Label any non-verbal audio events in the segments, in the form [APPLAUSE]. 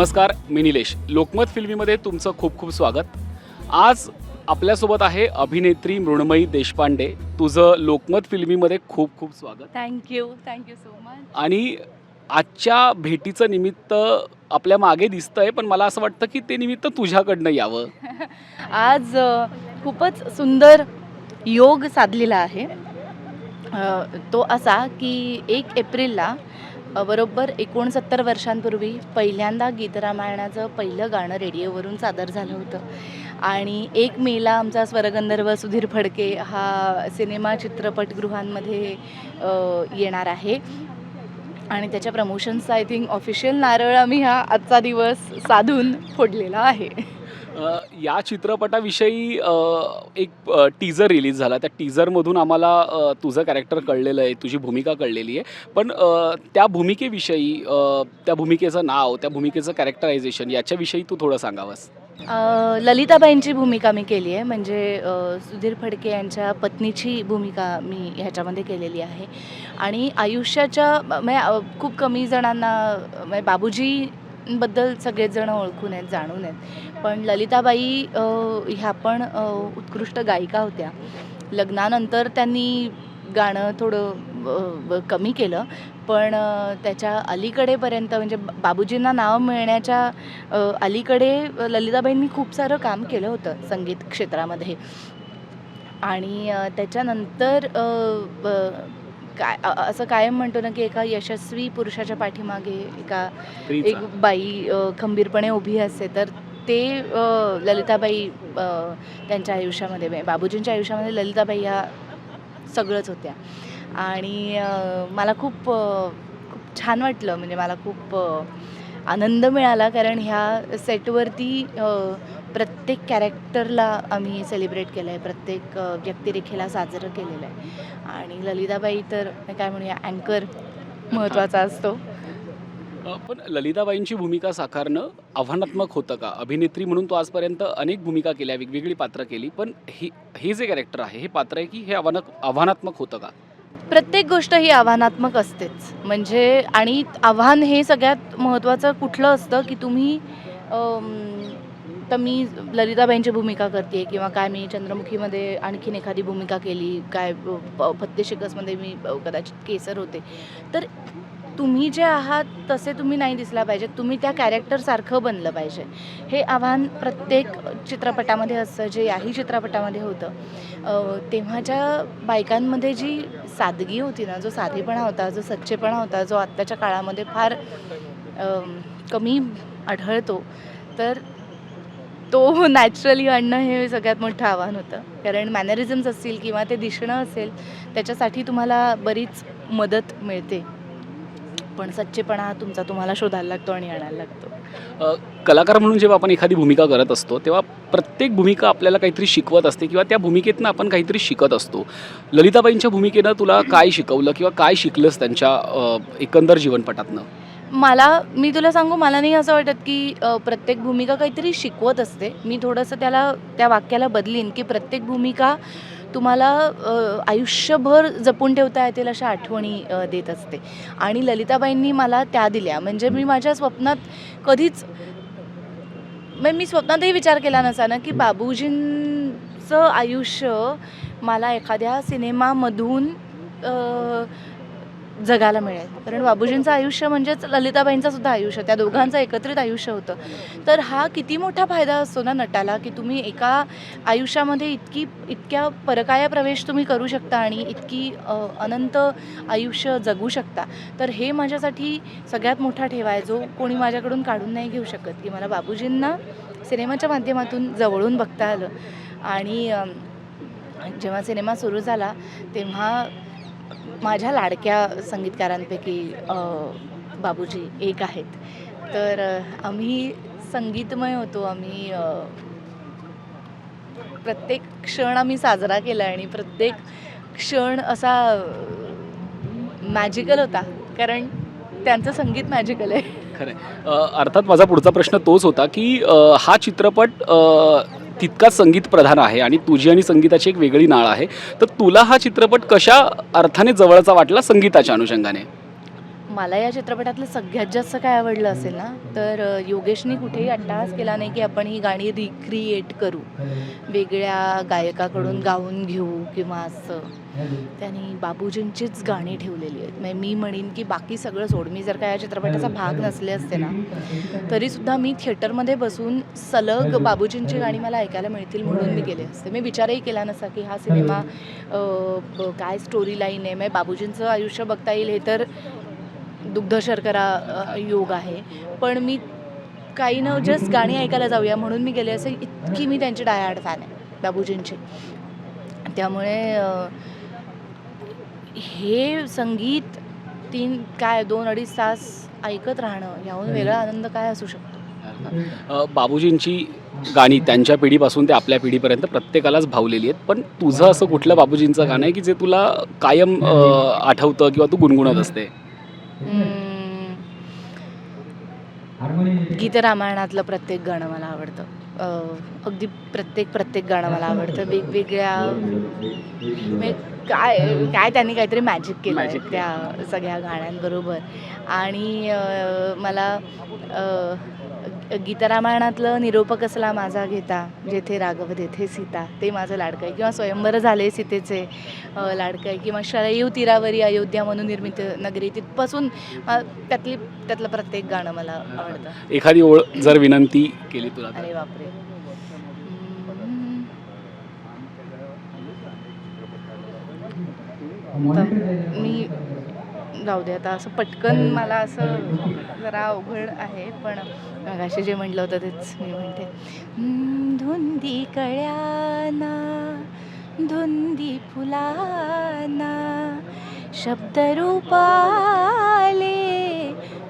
नमस्कार मी निलेश. लोकमत फिल्मीमध्ये तुमचं खूप खूप स्वागत. आज आपल्यासोबत आहे अभिनेत्री मृण्मयी देशपांडे. तुझं लोकमत फिल्मीमध्ये खूप खूप स्वागत. थँक्यू थँक्यू सो मच आणि आजच्या भेटीचं निमित्त आपल्या मागे दिसतंय पण मला असं वाटतं की ते निमित्त तुझ्याकडनं यावं. [LAUGHS] आज खूपच सुंदर योग साधलेला आहे. तो असा की एक एप्रिलला बरोबर एकोणसत्तर वर्षांपूर्वी पहिल्यांदा गीतरामायणाचं पहिलं गाणं रेडिओवरून सादर झालं होतं. आणि एक मेला आमचा स्वरगंधर्व सुधीर फडके हा सिनेमा चित्रपटगृहांमध्ये येणार आहे. आणि त्याच्या प्रमोशन्स आय थिंक ऑफिशियल नारळ आम्ही हा आजचा दिवस साधून फोडलेला आहे. या चित्रपटाविषयी एक टीजर रिलीज झाला. त्या टीजरमधून आम्हाला तुझं कॅरेक्टर कळलेलं आहे तुझी भूमिका कळलेली आहे. पण त्या भूमिकेविषयी त्या भूमिकेचं नाव त्या भूमिकेचं कॅरेक्टरायझेशन याच्याविषयी तू थोडं सांगावंस. ललिताबाईंची भूमिका मी केली आहे. म्हणजे सुधीर फडके यांच्या पत्नीची भूमिका मी ह्याच्यामध्ये केलेली आहे. आणि आयुष्याच्या म्हणजे खूप कमी जणांना अ, म्हणजे बद्दल सगळेजण ओळखून आहेत जाणून आहेत. पण ललिताबाई ह्या पण उत्कृष्ट गायिका होत्या. लग्नानंतर त्यांनी गाणं थोडं कमी केलं. पण त्याच्या अलीकडेपर्यंत म्हणजे बाबूजींना नाव मिळण्याच्या अलीकडे ललिताबाईंनी खूप सारं काम केलं होतं संगीत क्षेत्रामध्ये. आणि त्याच्यानंतर काय असं कायम म्हणतो ना की एका यशस्वी पुरुषाच्या पाठीमागे एका एक. बाई खंबीरपणे उभी असते. तर ते ललिताबाई त्यांच्या आयुष्यामध्ये म्हणजे बाबूजींच्या आयुष्यामध्ये ललिताबाई ह्या सगळंच होत्या. आणि मला खूप खूप छान वाटलं. म्हणजे मला खूप आनंद मिळाला. कारण ह्या सेटवरती प्रत्येक कॅरेक्टरला आम्ही सेलिब्रेट केलं आहे प्रत्येक व्यक्तिरेखेला साजरं केलेलं आहे. आणि ललिताबाई तर काय म्हणूया अँकर महत्त्वाचा असतो. पण ललिताबाईंची भूमिका साकारणं आव्हानात्मक होतं का? अभिनेत्री म्हणून तो आजपर्यंत अनेक भूमिका केल्या वेगवेगळी पात्र केली पण ही हे जे कॅरेक्टर आहे हे पात्र आहे की हे आव्हानाक आव्हानात्मक होतं का? प्रत्येक गोष्ट ही आव्हानात्मक असतेच. म्हणजे आणि आव्हान हे सगळ्यात महत्त्वाचं कुठलं असतं की तुम्ही अम, तर मी ललिताबाईंची भूमिका करते किंवा काय मी चंद्रमुखीमध्ये आणखीन एखादी भूमिका केली काय प- फत्ते शिकसमध्ये मी कदाचित केसर होते. तर तुम्ही जे आहात तसे तुम्ही नाही दिसला पाहिजे. तुम्ही त्या कॅरेक्टरसारखं बनलं पाहिजे. हे आव्हान प्रत्येक चित्रपटामध्ये असतं जे याही चित्रपटामध्ये होतं. तेव्हाच्या बायकांमध्ये जी सादगी होती ना जो साधेपणा होता जो सच्चेपणा होता जो आत्ताच्या काळामध्ये फार कमी आढळतो तर तो नॅचरली आणणं हे सगळ्यात मोठं आव्हान होतं. कारण मॅनरिझम्स असतील किंवा ते दिसणं असेल त्याच्यासाठी तुम्हाला बरीच मदत मिळते. पण सच्चेपणा हा तुमचा तुम्हाला शोधायला लागतो आणि आणायला लागतो. कलाकार म्हणून जेव्हा आपण एखादी भूमिका करत असतो तेव्हा प्रत्येक भूमिका आपल्याला काहीतरी शिकवत असते किंवा त्या भूमिकेतनं आपण काहीतरी शिकत असतो. ललिताबाईंच्या भूमिकेनं तुला काय शिकवलं किंवा काय शिकलंस त्यांच्या एकंदर जीवनपटातनं? मला मी तुला सांगू मला नाही असं वाटत की प्रत्येक भूमिका काहीतरी शिकवत असते. मी थोडंसं त्याला त्या वाक्याला बदलीन की प्रत्येक भूमिका तुम्हाला आयुष्यभर जपून ठेवता येतील अशा आठवणी देत असते. आणि ललिताबाईंनी मला त्या दिल्या. म्हणजे मी माझ्या स्वप्नात कधीच म्हणजे मी स्वप्नातही विचार केला नसा ना की बाबूजींचं आयुष्य मला एखाद्या सिनेमामधून जगायला मिळेल. कारण बाबूजींचं आयुष्य म्हणजेच ललिताबाईंचं सुद्धा आयुष्य त्या दोघांचं एकत्रित आयुष्य होतं. तर हा किती मोठा फायदा असतो ना नटाला की तुम्ही एका आयुष्यामध्ये इतकी इतक्या परकाया प्रवेश तुम्ही करू शकता आणि इतकी अनंत आयुष्य जगू शकता. तर हे माझ्यासाठी सगळ्यात मोठा ठेवा आहे जो कोणी माझ्याकडून काढून नाही घेऊ शकत की मला बाबूजींना सिनेमाच्या माध्यमातून जवळून बघता आलं. आणि जेव्हा सिनेमा सुरू झाला तेव्हा माझ्या लाडक्या संगीतकारांपैकी बाबूजी एक आहेत. तर आम्ही संगीतमय होतो. आम्ही प्रत्येक क्षण आम्ही साजरा केला आणि प्रत्येक क्षण असा मॅजिकल होता. कारण त्यांचं संगीत मॅजिकल आहे. खरं अर्थात माझा पुढचा प्रश्न तोच होता की हा चित्रपट तितकाच संगीत प्रधान आहे आणि तुझी आणि संगीताची एक वेगळी नाळ आहे. तर तुला हा चित्रपट कशा अर्थाने जवळचा वाटला संगीताच्या अनुषंगाने? मला या चित्रपटातलं सगळ्यात जास्त काय आवडलं असेल ना तर योगेशने योगेशनी कुठेही अट्टाहास केला नाही की आपण ही गाणी रिक्रिएट करू. वेगळ्या गायकाकडून गाऊन घेऊ किंवा असं. त्यांनी बाबूजींचीच गाणी ठेवलेली आहेत. म्हणजे मी म्हणेन की बाकी सगळं सोड. मी जर का या चित्रपटाचा भाग नसले असते ना तरीसुद्धा मी थिएटरमध्ये बसून सलग बाबूजींची गाणी मला ऐकायला मिळतील म्हणून मी गेले असते. मी विचारही केला नसा की हा सिनेमा ब- काय स्टोरी लाईन आहे? म्हणजे बाबूजींचं आयुष्य बघता येईल हे तर दुग्ध शर्करा योग आहे. पण मी काही न जस्ट गाणी ऐकायला जाऊया म्हणून मी गेले असे इतकी मी त्यांची डायहार्ड फॅन आहे बाबूजींची. त्यामुळे हे संगीत तीन काय दोन अडीच तास ऐकत राहणं याहून वेगळा आनंद काय असू शकतो? बाबूजींची गाणी त्यांच्या पिढीपासून ते आपल्या पिढीपर्यंत प्रत्येकालाच भावलेली आहेत. पण तुझं असं कुठलं बाबूजींचं गाणं आहे की जे तुला कायम आठवतं किंवा तू गुणगुणत असते? हम्म, गीत रामायणातलं प्रत्येक गाणं मला आवडतं. अगदी प्रत्येक प्रत्येक गाणं मला आवडतं. वेगवेगळ्या म्हणजे काय काय त्यांनी काहीतरी मॅजिक केलं केलं. त्या सगळ्या गाण्यांबरोबर. आणि मला गीतरामायणातलं निरोप कसला माझा घेता जेथे राघव तेथे सीता ते माझं लाडकं आहे. किंवा स्वयंवर झाले सीतेचे लाडकं आहे. किंवा शरयू तीरावरी अयोध्या म्हणून निर्मित नगरी तिथपासून त्यातली त्यातलं प्रत्येक गाणं मला आवडतं. एखादी ओळ जर विनंती केली तुला अरे बापरे. मी जाऊ दे आता असं पटकन मला असं जरा अवघड आहे पण मगाशी जे म्हटलं होतं तेच मी म्हणते. धुंदी कळ्याना धुंदी फुलाना शब्द रूपाले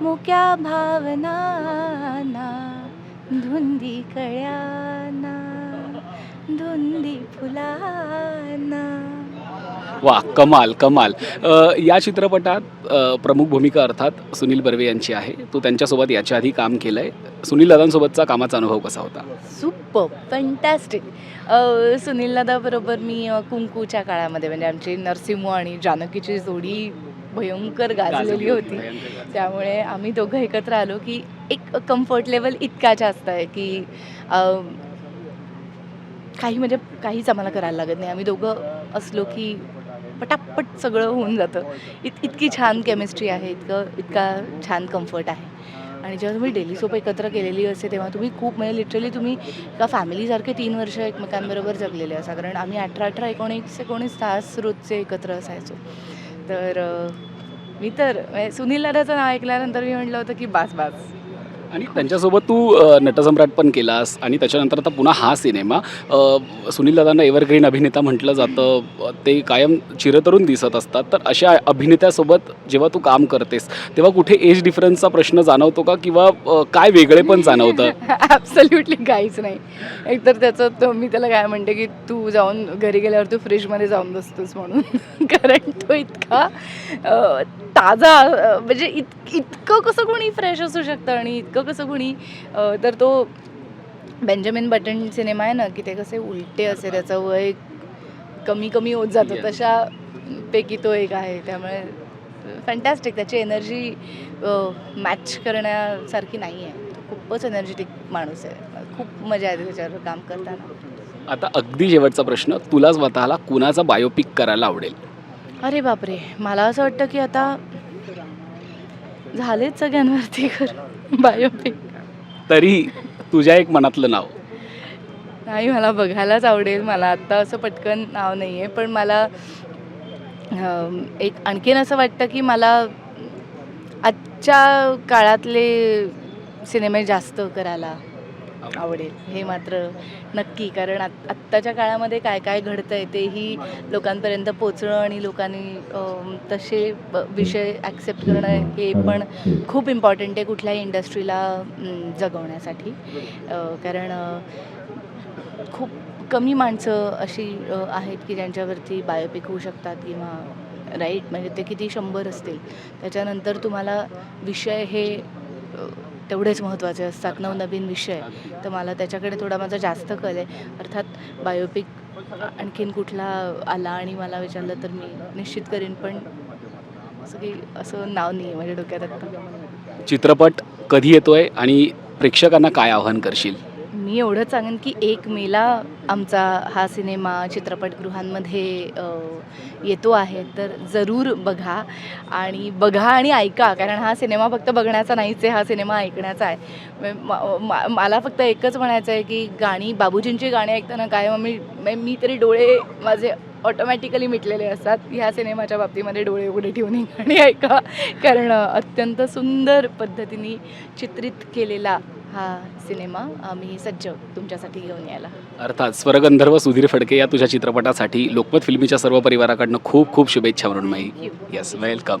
मुक्या भावनाना धुंदी कळ्याना धुंदी फुलाना. वा कमाल कमाल. या चित्रपटात प्रमुख भूमिका अर्थात सुनील बर्वे यांची आहे. तू त्यांच्यासोबत याच्या आधी काम केलं आहे सुनील दादांसोबतचा कामाचा अनुभव कसा होता? सुपर फंटॅस्टिक सुनील दादाबरोबर मी कुंकूच्या काळामध्ये म्हणजे आमची नरसिंह आणि जानकीची जोडी भयंकर गाजलेली होती त्यामुळे आम्ही दोघं एकत्र आलो की एक कम्फर्ट लेवल इतका जास्त आहे की काही म्हणजे काहीच आम्हाला करायला लागत नाही. आम्ही दोघं असलो की पटापट सगळं होऊन जातं. इत इतकी छान केमिस्ट्री आहे इतकं इतका छान कम्फर्ट आहे. आणि जेव्हा तुम्ही डेली सोप एकत्र केलेली असते तेव्हा तुम्ही खूप म्हणजे लिटरली तुम्ही एका फॅमिलीसारखे तीन वर्ष एकमेकांबरोबर जगलेले असा कारण आम्ही अठरा अठरा एकोणीस एकोणीस तास रोजचे एकत्र असायचो. तर मी तर म्हणजे सुनील दादाचं नाव ऐकल्यानंतर मी म्हटलं होतं की बास बास. आणि त्यांच्यासोबत तू नटसम्राट पण केलास आणि त्याच्यानंतर आता पुन्हा हा सिनेमा. सुनील दादांना एव्हरग्रीन अभिनेता म्हटलं जातं. ते कायम चिरतरून दिसत असतात. तर अशा अभिनेत्यासोबत जेव्हा तू काम करतेस तेव्हा कुठे एज डिफरन्सचा प्रश्न जाणवतो का? किंवा काय वेगळे पण जाणवतं? [LAUGHS] ॲब्सल्युटली काहीच नाही. एकतर त्याचं मी त्याला काय म्हणते की तू जाऊन घरी गेल्यावर तू फ्रीजमध्ये जाऊन बसतोस म्हणून. [LAUGHS] कारण इतका ताजा म्हणजे इत इतकं कसं कोणी फ्रेश असू शकतं आणि इतकं कसं कोणी तर तो बेंजामिन बटन सिनेमा आहे ना की ते कसे उलटे असे त्याचं वय कमी कमी होत जातं. तशा पैकी तो एक आहे. त्यामुळे फॅन्टॅस्टिक त्याची एनर्जी मॅच करण्यासारखी नाही आहे. खूपच एनर्जेटिक माणूस आहे. खूप मजा येते त्याच्यावर काम करताना. आता अगदी शेवटचा प्रश्न तुला स्वतःला कुणाचा बायोपिक करायला आवडेल? अरे बापरे मला असं वाटतं की आता झालेच सगळ्यांवरती कर बायोपिक तरी तुझ्या एक मनातलं नाव. नाही मला बघायलाच आवडेल. मला आत्ता असं पटकन नाव नाही आहे पण मला एक आणखीन असं वाटतं की मला आजच्या काळातले सिनेमे जास्त करायला आवडेल. हे मात्र नक्की कारण आत आत्ताच्या काळामध्ये काय काय घडतं आहे तेही लोकांपर्यंत पोचणं आणि लोकांनी तसे ब- विषय ॲक्सेप्ट करणं हे पण खूप इम्पॉर्टंट आहे कुठल्याही इंडस्ट्रीला जगवण्यासाठी. कारण खूप कमी माणसं अशी आहेत की ज्यांच्यावरती बायोपिक होऊ शकतात किंवा राईट म्हणजे ते किती शंभर असतील. त्याच्यानंतर तुम्हाला विषय हे तेवढेच महत्त्वाचे असतात नवनवीन विषय. तर मला त्याच्याकडे थोडा माझा जास्त कल आहे. अर्थात बायोपिक आणखीन कुठला आला आणि मला विचारलं तर मी निश्चित करीन पण असं की असं नाव नाही आहे माझ्या डोक्यात आत्ता चित्रपट कधी येतोय आणि प्रेक्षकांना काय आव्हान करशील? मी एवढं सांगेन की एक मेला आमचा हा सिनेमा चित्रपटगृहांमध्ये येतो आहे. तर जरूर बघा आणि बघा आणि ऐका कारण हा सिनेमा फक्त बघण्याचा नाहीच आहे हा सिनेमा ऐकण्याचा आहे. म- मा- मला फक्त एकच म्हणायचं आहे की गाणी बाबूजींची गाणी ऐकताना काय मग मी मी तरी डोळे माझे ऑटोमॅटिकली मिटलेले असतात. ह्या सिनेमाच्या बाबतीमध्ये डोळे उघडे ठेवून गाणी ऐका. कारण अत्यंत सुंदर पद्धतीने चित्रित केलेला हा सिनेमा आम्ही सज्ज तुमच्यासाठी घेऊन यायला. अर्थात स्वरगंधर्व सुधीर फडके या तुझ्या चित्रपटासाठी लोकमत फिल्मीच्या सर्व परिवाराकडनं खूप खूप शुभेच्छा म्हणून मी Thank you. Yes welcome